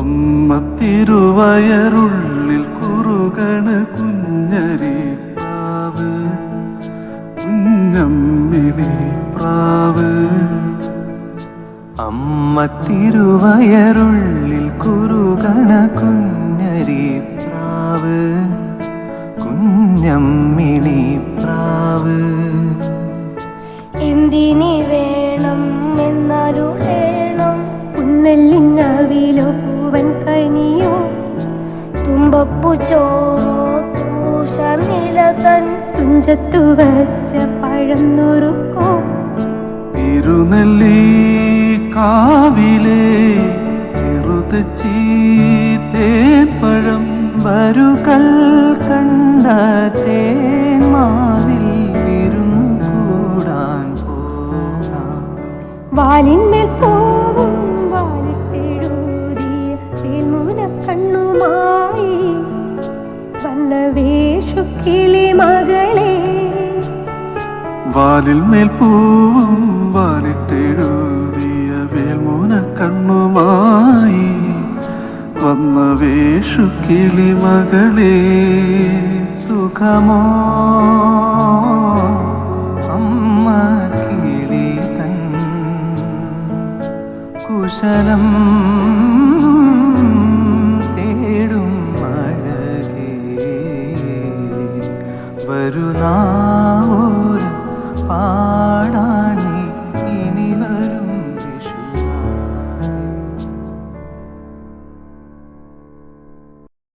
അമ്മ തിരുവയറുള്ളിൽ കുറുകണ കുഞ്ഞരി പ്രാവ്. കുഞ്ഞമ്മിണി പ്രാവ്. അമ്മ തിരുവയറുള്ളിൽ കുറുകണ കുഞ്ഞരി പ്രാവ്. കുഞ്ഞമ്മിണി പ്രാവ്. തുമ്പപ്പു ചോറോ തൂഷ നിലതൻ തുഞ്ചത്തു വച്ച പഴം നുറുക്കോ തിരുനെല്ലി കാവിലെ ചെറുതച്ചി തേൻപഴം വരുകൽ കണ്ട തേന്മാവിൽ വിരുന്നു കൂടാൻ പോകാം. വാലിന്മേൽ പൂവും വന്ന വേഷു കിളി മകളെ. വാലിൽ മേൽ പൂവും വാലിട്ടെഴുതിയ വേൽമൂന കണ്ണുമായി വന്ന വേഷു കിളിമകളെ സുഖമോ? അമ്മ കിളി തൻ കുശലം വരുന്നാവൂര് പാടാ.